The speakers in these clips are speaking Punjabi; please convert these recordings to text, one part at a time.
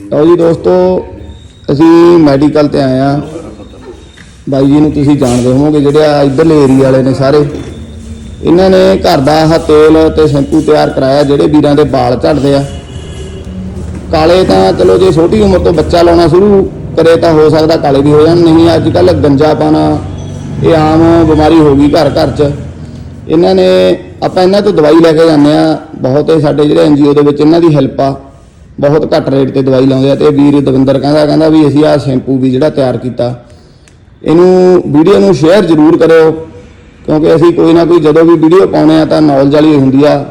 ਲਓ ਜੀ ਦੋਸਤੋ, ਅਸੀਂ ਮੈਡੀਕਲ ਤੇ ਆਏ ਆ ਬਾਈ ਜੀ ਨੂੰ ਤੁਸੀਂ ਜਾਣਦੇ ਹੋਵੋਗੇ ਜਿਹੜੇ ਆ ਇਧਰਲੇ ਏਰੀਆ ਵਾਲੇ ਨੇ ਸਾਰੇ। ਇਹਨਾਂ ਨੇ ਘਰ ਦਾ ਆਹ ਤੇਲ ਤੇ ਸ਼ੈਂਪੂ ਤਿਆਰ ਕਰਾਇਆ, ਜਿਹੜੇ ਵੀਰਾਂ ਦੇ ਵਾਲ ਝੜਦੇ ਆ। ਕਾਲੇ ਤਾਂ ਚਲੋ ਜੇ ਛੋਟੀ ਉਮਰ ਤੋਂ ਬੱਚਾ ਲਾਉਣਾ ਸ਼ੁਰੂ ਕਰੇ ਤਾਂ ਹੋ ਸਕਦਾ ਕਾਲੇ ਵੀ ਹੋ ਜਾਣ, ਨਹੀਂ ਅੱਜ ਕੱਲ ਗੰਜਾ ਪਾਣਾ ਇਹ ਆਮ ਬਿਮਾਰੀ ਹੋ ਗਈ ਘਰ ਘਰ 'ਚ। ਇਹਨਾਂ ਨੇ ਆਪਾਂ ਇਹਨਾਂ ਤੋਂ ਦਵਾਈ ਲੈ ਕੇ ਜਾਂਦੇ ਆ ਬਹੁਤ ਸਾਡੇ ਜਿਹੜੇ ਐਨਜੀਓ ਦੇ ਵਿੱਚ ਇਹਨਾਂ ਦੀ ਹੈਲਪ ਆ। ਬਹੁਤ ਘੱਟ ਰੇਟ ਤੇ ਦਵਾਈ ਲਾਉਂਦੇ ਆ ਤੇ ਵੀਰ ਦਵਿੰਦਰ ਕਹਿੰਦਾ ਕਹਿੰਦਾ ਵੀ ਅਸੀਂ ਆਹ ਸ਼ੈਂਪੂ ਵੀ ਜਿਹੜਾ ਤਿਆਰ ਕੀਤਾ। ਇਹਨੂੰ ਵੀਡੀਓ ਨੂੰ ਸ਼ੇਅਰ ਜ਼ਰੂਰ ਕਰਿਓ ਕਿਉਂਕਿ ਅਸੀਂ ਕੋਈ ਨਾ ਕੋਈ ਜਦੋਂ ਵੀ ਵੀਡੀਓ ਪਾਉਨੇ ਆ ਤਾਂ ਨੌਲੇਜ ਵਾਲੀ ਹੁੰਦੀ ਆ।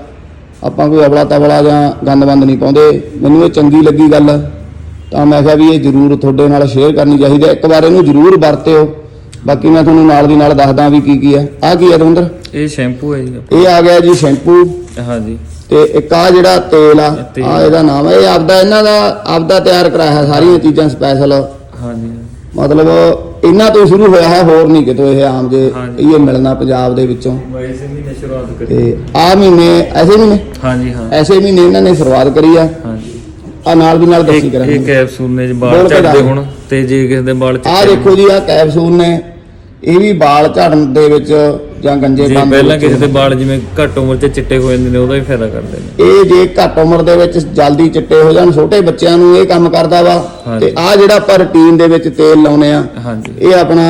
ਆਪਾਂ ਕੋਈ ਅਬਲਾ ਤਬਲਾ ਜਾਂ ਗੰਦਬੰਦ ਨਹੀਂ ਪਾਉਂਦੇ। ਮੈਨੂੰ ਇਹ ਚੰਗੀ ਲੱਗੀ ਗੱਲ ਤਾਂ ਮੈਂ ਕਿਹਾ ਵੀ ਇਹ ਜ਼ਰੂਰ ਤੁਹਾਡੇ ਨਾਲ ਸ਼ੇਅਰ ਕਰਨੀ ਚਾਹੀਦੀ ਹੈ ਇੱਕ ਵਾਰ ਇਹਨੂੰ ਜ਼ਰੂਰ ਵਰਤਿਓ। ਬਾਕੀ ਮੈਂ ਤੁਹਾਨੂੰ ਨਾਲ ਦੀ ਨਾਲ ਦੱਸਦਾ ਵੀ ਕੀ ਕੀ ਹੈ ਆ ਕੀ ਹੈ ਦਵਿੰਦਰ? ਇਹ ਸ਼ੈਂਪੂ ਹੈ ਜੀ। ਇਹ ਆ ਗਿਆ ਜੀ ਸ਼ੈਂਪੂ ਹਾਂਜੀ। ਤੇ ਇੱਕ ਆ ਜਿਹੜਾ ਤੇਲ ਆ। ਆ ਇਹਦਾ ਨਾਮ ਹੈ ਇਹ ਆਪਦਾ ਇਹਨਾਂ ਦਾ ਆਪਦਾ ਤਿਆਰ ਕਰਾਇਆ ਸਾਰੀਆਂ ਚੀਜ਼ਾਂ ਸਪੈਸ਼ਲ ਹਾਂਜੀ। ਮਤਲਬ ਇਹਨਾਂ ਤੋਂ ਸ਼ੁਰੂ ਹੋਇਆ ਹੈ ਹੋਰ ਨਹੀਂ ਕਿਤੋਂ ਇਹ ਆਮ ਜੇ। ਇਹ ਮਿਲਣਾ ਪੰਜਾਬ ਦੇ ਵਿੱਚੋਂ। ਬਾਈ ਸਿੰਘ ਨੇ ਸ਼ੁਰੂਆਤ ਕਰੀ। ਤੇ ਆ ਮਹੀਨੇ ਐਸੇ ਮਹੀਨੇ? ਹਾਂਜੀ ਹਾਂ। ਐਸੇ ਮਹੀਨੇ ਇਹਨਾਂ ਨੇ ਸ਼ੁਰੂਆਤ ਕਰੀ ਆ। ਹਾਂਜੀ। ਆ ਨਾਲ ਦੀ ਨਾਲ ਦੱਸੀ ਇੱਕ ਇਹ ਕਰਾਂਗੇ ਕੈਪਸੂਲ ਨੇ ਜੀ ਬੋਲ ਬਾਲ ਝੜਦੇ। ਹੁਣ ਤੇ ਜੇ ਕਿਸੇ ਦੇ ਬਾਲ ਆ ਦੇਖੋ ਜੀ ਆ ਕੈਪਸੂਲ ਨੇ। ਇਹ ਵੀ ਵਾਲ ਝੜਨ ਦੇ ਵਿੱਚ ਜਾਂ ਗੰਜੇ ਜੇ ਬੰਦ ਪਹਿਲਾਂ ਕਿਸੇ ਦੇ ਬਾਲ ਜਿਵੇਂ ਘੱਟ ਉਮਰ 'ਚ ਚਿੱਟੇ ਹੋ ਜਾਂਦੇ ਨੇ ਉਹਦਾ ਵੀ ਫਾਇਦਾ ਕਰਦੇ ਨੇ। ਇਹ ਜੇ ਘੱਟ ਉਮਰ ਦੇ ਵਿੱਚ ਜਲਦੀ ਚਿੱਟੇ ਹੋ ਜਾਣ ਛੋਟੇ ਬੱਚਿਆਂ ਨੂੰ ਇਹ ਕੰਮ ਕਰਦਾ ਵਾ ਹਾਂਜੀ। ਤੇ ਆ ਜਿਹੜਾ ਆਪਾਂ ਰੁਟੀਨ ਦੇ ਵਿੱਚ ਤੇਲ ਲਾਉਨੇ ਆ ਹਾਂਜੀ। ਇਹ ਆਪਣਾ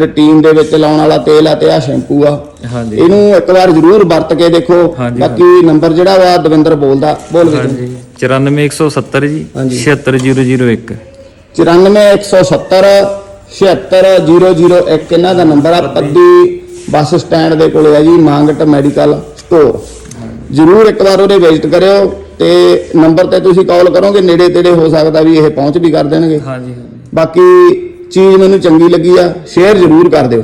ਰੁਟੀਨ ਦੇ ਵਿੱਚ ਲਾਉਣ ਵਾਲਾ ਤੇਲ ਆ ਤੇ ਆ ਸ਼ੈਂਪੂ ਆ। ਹਾਂਜੀ। ਇਹਨੂੰ ਇੱਕ ਵਾਰ ਜ਼ਰੂਰ ਵਰਤ ਕੇ ਦੇਖੋ। ਹਾਂਜੀ, ਬਾਕੀ ਨੰਬਰ ਜਿਹੜਾ ਵਾ ਦਵਿੰਦਰ ਬੋਲਦਾ ਬੋਲ ਕੇ ਹਾਂਜੀ। 94170 ਜੀ ਹਾਂਜੀ। 76001 94170 76001 ਇਹਨਾਂ ਦਾ ਨੰਬਰ ਆ ਪੱਦੀ ਬੱਸ ਸਟੈਂਡ ਦੇ ਕੋਲੇ ਆ ਜੀ ਮੰਗਟ ਮੈਡੀਕਲ ਸਟੋਰ ਜ਼ਰੂਰ ਇੱਕ ਵਾਰ ਉਹਦੇ ਵਿਜ਼ਿਟ ਕਰਿਓ ਤੇ ਨੰਬਰ ਤੇ ਤੁਸੀਂ ਕਾਲ ਕਰੋਗੇ ਨੇੜੇ ਤੇੜੇ ਹੋ ਸਕਦਾ ਵੀ ਇਹ ਪਹੁੰਚ ਵੀ ਕਰ ਦੇਣਗੇ। ਹਾਂਜੀ ਹਾਂਜੀ। ਬਾਕੀ ਚੀਜ਼ ਮੈਨੂੰ ਚੰਗੀ ਲੱਗੀ ਆ ਸ਼ੇਅਰ ਜ਼ਰੂਰ ਕਰ ਦਿਓ।